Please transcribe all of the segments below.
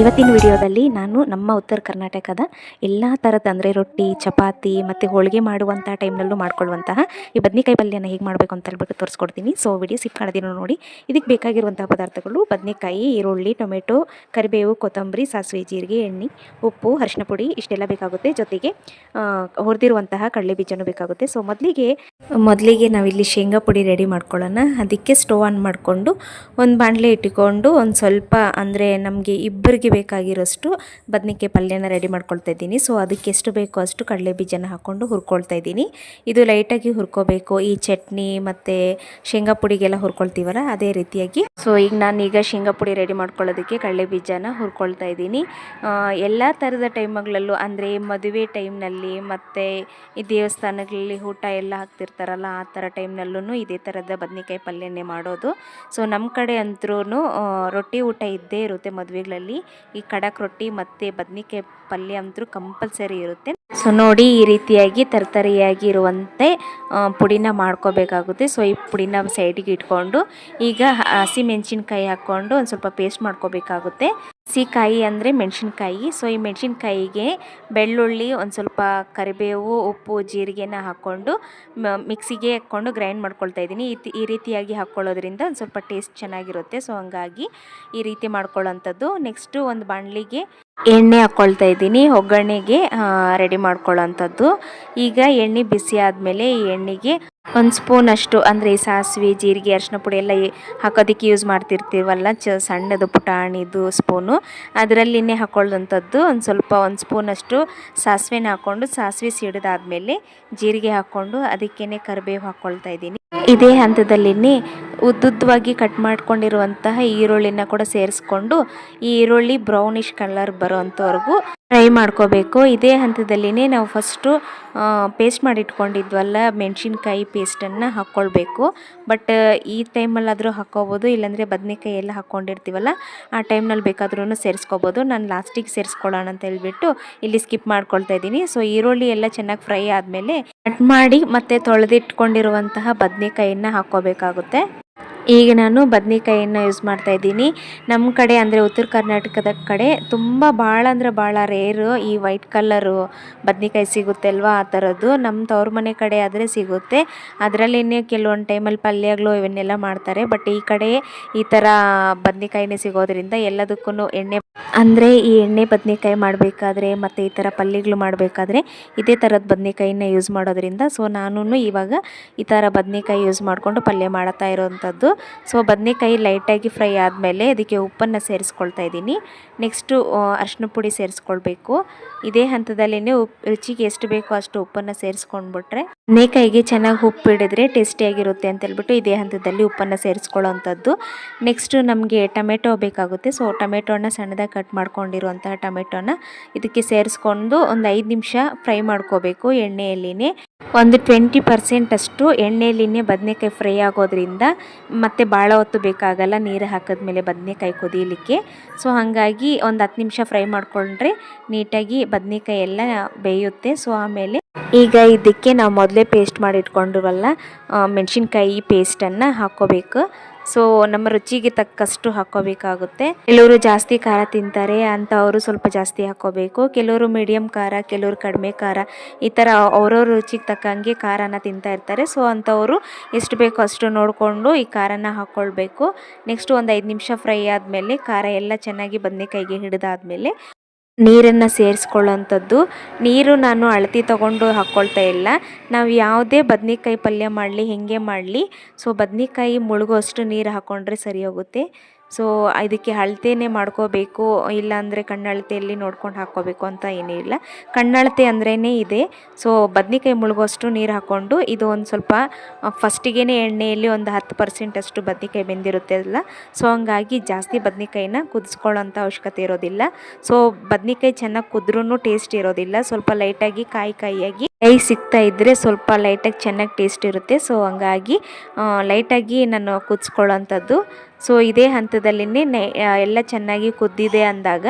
ಇವತ್ತಿನ ವಿಡಿಯೋದಲ್ಲಿ ನಾನು ನಮ್ಮ ಉತ್ತರ ಕರ್ನಾಟಕದ ಎಲ್ಲ ಥರದ ಅಂದರೆ ರೊಟ್ಟಿ, ಚಪಾತಿ ಮತ್ತು ಹೋಳಿಗೆ ಮಾಡುವಂಥ ಟೈಮ್ನಲ್ಲೂ ಮಾಡ್ಕೊಳ್ಳುವಂತಹ ಈ ಬದ್ನೆಕಾಯಿ ಪಲ್ಯನ ಹೇಗೆ ಮಾಡಬೇಕು ಅಂತ ಹೇಳ್ಬಿಟ್ಟು ತೋರಿಸ್ಕೊಡ್ತೀನಿ. ಸೊ ವಿಡಿಯೋ ಸಿಪ್ ಮಾಡೋದಿನ ನೋಡಿ. ಇದಕ್ಕೆ ಬೇಕಾಗಿರುವಂಥ ಪದಾರ್ಥಗಳು ಬದನೆಕಾಯಿ, ಈರುಳ್ಳಿ, ಟೊಮೆಟೊ, ಕರಿಬೇವು, ಕೊತ್ತಂಬರಿ, ಸಾಸಿವೆ, ಜೀರಿಗೆ, ಎಣ್ಣೆ, ಉಪ್ಪು ಅರಿಶಿನ ಪುಡಿ ಇಷ್ಟೆಲ್ಲ ಬೇಕಾಗುತ್ತೆ. ಜೊತೆಗೆ ಹುರಿದಿರುವಂತಹ ಕಡಲೆ ಬೀಜನೂ ಬೇಕಾಗುತ್ತೆ. ಸೊ ಮೊದಲಿಗೆ ಮೊದಲಿಗೆ ನಾವಿಲ್ಲಿ ಶೇಂಗಾ ಪುಡಿ ರೆಡಿ ಮಾಡ್ಕೊಳ್ಳೋಣ. ಅದಕ್ಕೆ ಸ್ಟೋವ್ ಆನ್ ಮಾಡಿಕೊಂಡು, ಒಂದು ಬಾಣಲೆ ಇಟ್ಟುಕೊಂಡು ಒಂದು ಸ್ವಲ್ಪ ಅಂದರೆ ನಮಗೆ ಇಬ್ಬರಿಗೆ ಬೇಕಾಗಿರೋಷ್ಟು ಬದನೆಕಾಯಿ ಪಲ್ಯನ ರೆಡಿ ಮಾಡ್ಕೊಳ್ತಾ ಇದ್ದೀನಿ. ಸೊ ಅದಕ್ಕೆ ಎಷ್ಟು ಬೇಕೋ ಅಷ್ಟು ಕಡಲೆ ಬೀಜನ ಹಾಕ್ಕೊಂಡು ಹುರ್ಕೊಳ್ತಾ ಇದ್ದೀನಿ. ಇದು ಲೈಟಾಗಿ ಹುರ್ಕೋಬೇಕು. ಈ ಚಟ್ನಿ ಮತ್ತು ಶೇಂಗಾ ಪುಡಿಗೆಲ್ಲ ಹುರ್ಕೊಳ್ತೀವಲ್ಲ, ಅದೇ ರೀತಿಯಾಗಿ. ಸೊ ಈಗ ನಾನು ಈಗ ಶೇಂಗಾ ಪುಡಿ ರೆಡಿ ಮಾಡ್ಕೊಳ್ಳೋದಕ್ಕೆ ಕಡಲೆ ಬೀಜನ ಹುರ್ಕೊಳ್ತಾ ಇದ್ದೀನಿ. ಎಲ್ಲ ಥರದ ಟೈಮ್ಗಳಲ್ಲೂ ಅಂದರೆ ಮದುವೆ ಟೈಮ್ನಲ್ಲಿ ಮತ್ತು ಈ ದೇವಸ್ಥಾನಗಳಲ್ಲಿ ಊಟ ಎಲ್ಲ ಹಾಕ್ತಿರ್ತಾರಲ್ಲ, ಆ ಥರ ಟೈಮ್ನಲ್ಲೂ ಇದೇ ಥರದ ಬದನೆಕಾಯಿ ಪಲ್ಯನೇ ಮಾಡೋದು. ಸೊ ನಮ್ಮ ಕಡೆ ಅಂತೂ ರೊಟ್ಟಿ ಊಟ ಇದ್ದೇ ಇರುತ್ತೆ ಮದುವೆಗಳಲ್ಲಿ. ಈ ಖಡಕ್ ರೊಟ್ಟಿ ಮತ್ತು ಬದ್ನಿಕಾಯಿ ಪಲ್ಯ ಅಂತೂ ಕಂಪಲ್ಸರಿ ಇರುತ್ತೆ. ಸೊ ನೋಡಿ ಈ ರೀತಿಯಾಗಿ ತರತರಿಯಾಗಿ ಇರುವಂತೆ ಪುಡಿನ ಮಾಡ್ಕೋಬೇಕಾಗುತ್ತೆ. ಸೊ ಈ ಪುಡಿನ ಸೈಡಿಗೆ ಇಟ್ಕೊಂಡು ಈಗ ಹಸಿ ಮೆಣಸಿನ್ಕಾಯಿ ಹಾಕ್ಕೊಂಡು ಒಂದು ಸ್ವಲ್ಪ ಪೇಸ್ಟ್ ಮಾಡ್ಕೋಬೇಕಾಗುತ್ತೆ. ಹಸಿಕಾಯಿ ಅಂದರೆ ಮೆಣಸಿನ್ಕಾಯಿ. ಸೊ ಈ ಮೆಣಸಿನ್ಕಾಯಿಗೆ ಬೆಳ್ಳುಳ್ಳಿ, ಒಂದು ಸ್ವಲ್ಪ ಕರಿಬೇವು, ಉಪ್ಪು, ಜೀರಿಗೆನ ಹಾಕ್ಕೊಂಡು ಮಿಕ್ಸಿಗೆ ಹಾಕ್ಕೊಂಡು ಗ್ರೈಂಡ್ ಮಾಡ್ಕೊಳ್ತಾ ಇದ್ದೀನಿ. ಈ ರೀತಿಯಾಗಿ ಹಾಕ್ಕೊಳ್ಳೋದ್ರಿಂದ ಒಂದು ಸ್ವಲ್ಪ ಟೇಸ್ಟ್ ಚೆನ್ನಾಗಿರುತ್ತೆ. ಸೊ ಹಂಗಾಗಿ ಈ ರೀತಿ ಮಾಡ್ಕೊಳ್ಳೋಂಥದ್ದು. ನೆಕ್ಸ್ಟು ಒಂದು ಬಾಣಲಿಗೆ ಎಣ್ಣೆ ಹಾಕ್ಕೊಳ್ತಾ ಇದ್ದೀನಿ. ಒಗ್ಗರಣೆಗೆ ರೆಡಿ ಮಾಡ್ಕೊಳ್ಳೋಂಥದ್ದು. ಈಗ ಎಣ್ಣೆ ಬಿಸಿ ಆದಮೇಲೆ ಈ ಎಣ್ಣೆಗೆ ಒಂದು ಸ್ಪೂನ್ ಅಷ್ಟು, ಅಂದರೆ ಸಾಸಿವೆ, ಜೀರಿಗೆ ಅರಿಶಿನ ಪುಡಿ ಎಲ್ಲ ಹಾಕೋದಕ್ಕೆ ಯೂಸ್ ಮಾಡ್ತಿರ್ತೀವಲ್ಲ, ಚ ಸಣ್ಣದು ಪುಟಾಣಿದು ಸ್ಪೂನು. ಅದರಲ್ಲಿನೇ ಹಾಕೊಳ್ಳೋಂಥದ್ದು ಒಂದು ಸ್ವಲ್ಪ ಒಂದು ಸ್ಪೂನಷ್ಟು ಸಾಸಿವೆನ ಹಾಕ್ಕೊಂಡು ಸಾಸಿವೆ ಸಿಡಿದಾದ್ಮೇಲೆ ಜೀರಿಗೆ ಹಾಕ್ಕೊಂಡು ಅದಕ್ಕೇ ಕರಿಬೇವು ಹಾಕ್ಕೊಳ್ತಾ ಇದ್ದೀನಿ. ಇದೇ ಹಂತದಲ್ಲಿನೇ ಉದ್ದುದ್ದವಾಗಿ ಕಟ್ ಮಾಡ್ಕೊಂಡಿರುವಂತಹ ಈರುಳ್ಳಿನ ಕೂಡ ಸೇರಿಸ್ಕೊಂಡು ಈ ಈರುಳ್ಳಿ ಬ್ರೌನಿಷ್ ಕಲರ್ ಬರೋಂಥವರೆಗೂ ಫ್ರೈ ಮಾಡ್ಕೋಬೇಕು. ಇದೇ ಹಂತದಲ್ಲಿನೇ ನಾವು ಫಸ್ಟು ಪೇಸ್ಟ್ ಮಾಡಿಟ್ಕೊಂಡಿದ್ವಲ್ಲ, ಮೆಣಸಿನ್ಕಾಯಿ ಪೇಸ್ಟನ್ನು ಹಾಕ್ಕೊಳ್ಬೇಕು ಬಟ್ ಈ ಟೈಮಲ್ಲಾದರೂ ಹಾಕ್ಕೋಬೋದು ಇಲ್ಲಾಂದರೆ ಬದನೆಕಾಯಿ ಎಲ್ಲ ಹಾಕ್ಕೊಂಡಿರ್ತೀವಲ್ಲ ಆ ಟೈಮ್ನಲ್ಲಿ ಬೇಕಾದ್ರೂ ಸೇರಿಸ್ಕೋಬೋದು. ನಾನು ಲಾಸ್ಟಿಗೆ ಸೇರಿಸ್ಕೊಳ್ಳೋಣ ಅಂತ ಹೇಳ್ಬಿಟ್ಟು ಇಲ್ಲಿ ಸ್ಕಿಪ್ ಮಾಡ್ಕೊಳ್ತಾ ಇದ್ದೀನಿ. ಸೊ ಈರುಳ್ಳಿ ಎಲ್ಲ ಚೆನ್ನಾಗಿ ಫ್ರೈ ಆದಮೇಲೆ ಕಟ್ ಮಾಡಿ ಮತ್ತೆ ತೊಳೆದಿಟ್ಕೊಂಡಿರುವಂತಹ ಬದನೆಕಾಯಿನ ಹಾಕ್ಕೋಬೇಕಾಗುತ್ತೆ. ಈಗ ನಾನು ಬದನೆಕಾಯಿಯನ್ನು ಯೂಸ್ ಮಾಡ್ತಾ ಇದ್ದೀನಿ. ನಮ್ಮ ಕಡೆ ಅಂದರೆ ಉತ್ತರ ಕರ್ನಾಟಕದ ಕಡೆ ತುಂಬ ಭಾಳ ಅಂದರೆ ಭಾಳ ರೇರು ಈ ವೈಟ್ ಕಲ್ಲರು ಬದನೆಕಾಯಿ ಸಿಗುತ್ತೆ ಅಲ್ವಾ ಆ ಥರದ್ದು ನಮ್ಮ ತವ್ರ ಮನೆ ಕಡೆ ಆದರೆ ಸಿಗುತ್ತೆ. ಅದರಲ್ಲಿನೇ ಕೆಲವೊಂದು ಟೈಮಲ್ಲಿ ಪಲ್ಯಗಳು ಇವನ್ನೆಲ್ಲ ಮಾಡ್ತಾರೆ. ಬಟ್ ಈ ಕಡೆ ಈ ಥರ ಬದನೆಕಾಯಿನೇ ಸಿಗೋದ್ರಿಂದ ಎಲ್ಲದಕ್ಕೂ ಎಣ್ಣೆ ಅಂದರೆ ಈ ಎಣ್ಣೆ ಬದನೆಕಾಯಿ ಮಾಡಬೇಕಾದ್ರೆ ಮತ್ತು ಈ ಥರ ಪಲ್ಯಗಳು ಮಾಡಬೇಕಾದ್ರೆ ಇದೇ ಥರದ ಬದನೆಕಾಯಿನ ಯೂಸ್ ಮಾಡೋದ್ರಿಂದ. ಸೊ ನಾನು ಇವಾಗ ಈ ಥರ ಬದನೆಕಾಯಿ ಯೂಸ್ ಮಾಡಿಕೊಂಡು ಪಲ್ಯ ಮಾಡ್ತಾ ಇರೋವಂಥದ್ದು ಸೊ ಬದನೆಕಾಯಿ ಲೈಟಾಗಿ ಫ್ರೈ ಆದಮೇಲೆ ಅದಕ್ಕೆ ಉಪ್ಪನ್ನು ಸೇರಿಸ್ಕೊಳ್ತಾ ಇದ್ದೀನಿ. ನೆಕ್ಸ್ಟು ಅರಿಶಿನ ಪುಡಿ ಸೇರಿಸ್ಕೊಳ್ಬೇಕು. ಇದೇ ಹಂತದಲ್ಲೇ ಉಪ್ಪು ರುಚಿಗೆ ಎಷ್ಟು ಬೇಕೋ ಅಷ್ಟು ಉಪ್ಪನ್ನು ಸೇರಿಸ್ಕೊಂಡ್ಬಿಟ್ರೆ ಬದನೆಕಾಯಿಗೆ ಚೆನ್ನಾಗಿ ಉಪ್ಪು ಹಿಡಿದ್ರೆ ಟೇಸ್ಟಿಯಾಗಿರುತ್ತೆ ಅಂತ ಹೇಳ್ಬಿಟ್ಟು ಇದೇ ಹಂತದಲ್ಲಿ ಉಪ್ಪನ್ನು ಸೇರಿಸ್ಕೊಳ್ಳೋವಂಥದ್ದು ನೆಕ್ಸ್ಟು ನಮಗೆ ಟೊಮೆಟೊ ಬೇಕಾಗುತ್ತೆ. ಸೊ ಟೊಮೆಟೊನ ಸಣ್ಣದಾಗಿ ಕಟ್ ಮಾಡ್ಕೊಂಡಿರುವಂತಹ ಟೊಮೆಟೋನ ಇದಕ್ಕೆ ಸೇರಿಸ್ಕೊಂಡು ಒಂದು ಐದು ನಿಮಿಷ ಫ್ರೈ ಮಾಡ್ಕೋಬೇಕು ಎಣ್ಣೆಯಲ್ಲಿನೇ. ಒಂದು ಟ್ವೆಂಟಿ ಪರ್ಸೆಂಟಷ್ಟು ಎಣ್ಣೆಯಲ್ಲಿನೇ ಬದನೆಕಾಯಿ ಫ್ರೈ ಆಗೋದ್ರಿಂದ ಮತ್ತೆ ಭಾಳ ಹೊತ್ತು ಬೇಕಾಗಲ್ಲ, ನೀರು ಹಾಕಿದ್ಮೇಲೆ ಬದನೆಕಾಯಿ ಕುದಿಯಲಿಕ್ಕೆ ಸೊ ಹಾಗಾಗಿ ಒಂದು ಹತ್ತು ನಿಮಿಷ ಫ್ರೈ ಮಾಡಿಕೊಂಡ್ರೆ ನೀಟಾಗಿ ಬದನೆಕಾಯಿ ಎಲ್ಲ ಬೇಯುತ್ತೆ. ಸೊ ಆಮೇಲೆ ಈಗ ಇದಕ್ಕೆ ನಾವು ಮೊದಲೇ ಪೇಸ್ಟ್ ಮಾಡಿ ಇಟ್ಕೊಂಡಿರಲ್ಲ ಮೆಣಸಿನ್ಕಾಯಿ ಪೇಸ್ಟನ್ನು ಹಾಕ್ಕೋಬೇಕು ಸೊ ನಮ್ಮ ರುಚಿಗೆ ತಕ್ಕಷ್ಟು ಹಾಕ್ಕೋಬೇಕಾಗುತ್ತೆ ಕೆಲವರು ಜಾಸ್ತಿ ಖಾರ ತಿಂತಾರೆ ಅಂಥವರು ಸ್ವಲ್ಪ ಜಾಸ್ತಿ ಹಾಕ್ಕೋಬೇಕು ಕೆಲವರು ಮೀಡಿಯಮ್ ಖಾರ, ಕೆಲವರು ಕಡಿಮೆ ಖಾರ, ಈ ಥರ ಅವ್ರವ್ರ ರುಚಿಗೆ ತಕ್ಕಂಗೆ ಖಾರನ ತಿಂತಾ ಇರ್ತಾರೆ. ಸೊ ಅಂಥವರು ಎಷ್ಟು ಬೇಕೋ ಅಷ್ಟು ನೋಡಿಕೊಂಡು ಈ ಖಾರನ ಹಾಕ್ಕೊಳ್ಬೇಕು ನೆಕ್ಸ್ಟ್ ಒಂದು ಐದು ನಿಮಿಷ ಫ್ರೈ ಆದಮೇಲೆ ಖಾರ ಎಲ್ಲ ಚೆನ್ನಾಗಿ ಬದನೆಕಾಯಿಗೆ ಹಿಡಿದಾದ್ಮೇಲೆ ನೀರನ್ನು ಸೇರಿಸ್ಕೊಳ್ಳೋಂಥದ್ದು ನೀರು ನಾನು ಅಳತಿ ತಗೊಂಡು ಹಾಕ್ಕೊಳ್ತಾ ಇಲ್ಲ. ನಾವು ಯಾವುದೇ ಬದನೆಕಾಯಿ ಪಲ್ಯ ಮಾಡಲಿ, ಹೇಗೆ ಮಾಡಲಿ ಸೊ ಬದನೆಕಾಯಿ ಮುಳುಗೋಷ್ಟು ನೀರು ಹಾಕ್ಕೊಂಡ್ರೆ ಸರಿ ಹೋಗುತ್ತೆ. ಸೊ ಇದಕ್ಕೆ ಅಳತೆನೇ ಮಾಡ್ಕೋಬೇಕು, ಇಲ್ಲಾಂದರೆ ಕಣ್ಣಳತೆಯಲ್ಲಿ ನೋಡ್ಕೊಂಡು ಹಾಕ್ಕೋಬೇಕು ಅಂತ ಏನೂ ಇಲ್ಲ. ಕಣ್ಣಳತೆ ಅಂದ್ರೇ ಇದೆ. ಸೊ ಬದನೆಕಾಯಿ ಮುಳುಗೋಷ್ಟು ನೀರು ಹಾಕ್ಕೊಂಡು ಇದು ಒಂದು ಸ್ವಲ್ಪ ಫಸ್ಟಿಗೆ ಎಣ್ಣೆಯಲ್ಲಿ ಒಂದು ಹತ್ತು ಪರ್ಸೆಂಟ್ ಅಷ್ಟು ಬದನೆಕಾಯಿ ಬೆಂದಿರುತ್ತೆ ಅಲ್ಲ? ಸೊ ಹಂಗಾಗಿ ಜಾಸ್ತಿ ಬದನೆಕಾಯಿನ ಕುದಿಸ್ಕೊಳ್ಳೋಂಥ ಅವಶ್ಯಕತೆ ಇರೋದಿಲ್ಲ. ಸೊ ಬದನೆಕಾಯಿ ಚೆನ್ನಾಗಿ ಕುದ್ರೂ ಟೇಸ್ಟ್ ಇರೋದಿಲ್ಲ. ಸ್ವಲ್ಪ ಲೈಟಾಗಿ ಕಾಯಿ ಕಾಯಿಯಾಗಿ. ಕೈ ಸಿಗ್ತಾ ಇದ್ದರೆ ಸ್ವಲ್ಪ ಲೈಟಾಗಿ ಚೆನ್ನಾಗಿ ಟೇಸ್ಟ್ ಇರುತ್ತೆ. ಸೊ, ಹಂಗಾಗಿ ಲೈಟಾಗಿ ನಾನು ಕುದಿಸ್ಕೊಳ್ಳೋಂಥದ್ದು. ಸೊ, ಇದೇ ಹಂತದಲ್ಲಿನೇ ಎಲ್ಲ ಚೆನ್ನಾಗಿ ಕುದ್ದಿದೆ ಅಂದಾಗ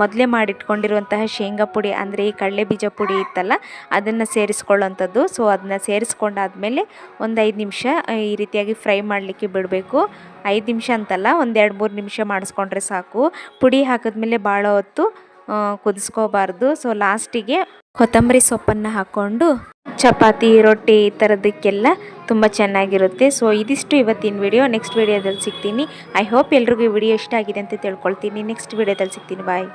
ಮೊದಲೇ ಮಾಡಿಟ್ಕೊಂಡಿರುವಂತಹ ಶೇಂಗಾ ಪುಡಿ ಅಂದರೆ ಈ ಕಡಲೆ ಬೀಜ ಪುಡಿ ಇತ್ತಲ್ಲ, ಅದನ್ನು ಸೇರಿಸ್ಕೊಳ್ಳೋಂಥದ್ದು. ಸೊ, ಅದನ್ನ ಸೇರಿಸ್ಕೊಂಡಾದ್ಮೇಲೆ ಒಂದು ಐದು ನಿಮಿಷ ಈ ರೀತಿಯಾಗಿ ಫ್ರೈ ಮಾಡಲಿಕ್ಕೆ ಬಿಡಬೇಕು. ಐದು ನಿಮಿಷ ಅಂತಲ್ಲ, ಒಂದು ಎರಡು ಮೂರು ನಿಮಿಷ ಮಾಡಿಸ್ಕೊಂಡ್ರೆ ಸಾಕು. ಪುಡಿ ಹಾಕಿದ್ಮೇಲೆ ಭಾಳ ಹೊತ್ತು ಕುದಿಸ್ಕೋಬಾರ್ದು. ಸೊ ಲಾಸ್ಟಿಗೆ ಕೊತ್ತಂಬರಿ ಸೊಪ್ಪನ್ನು ಹಾಕ್ಕೊಂಡು ಚಪಾತಿ, ರೊಟ್ಟಿ ಈ ಥರದಕ್ಕೆಲ್ಲ ತುಂಬ ಚೆನ್ನಾಗಿರುತ್ತೆ. ಸೊ ಇದಿಷ್ಟು ಇವತ್ತಿನ ವಿಡಿಯೋ ನೆಕ್ಸ್ಟ್ ವಿಡಿಯೋದಲ್ಲಿ ಸಿಗ್ತೀನಿ. ಐ ಹೋಪ್ ಎಲ್ರಿಗೂ ಈ ವಿಡಿಯೋ ಇಷ್ಟ ಆಗಿದೆ ಅಂತ ತಿಳ್ಕೊಳ್ತೀನಿ. ನೆಕ್ಸ್ಟ್ ವಿಡಿಯೋದಲ್ಲಿ ಸಿಗ್ತೀನಿ. ಬಾಯ್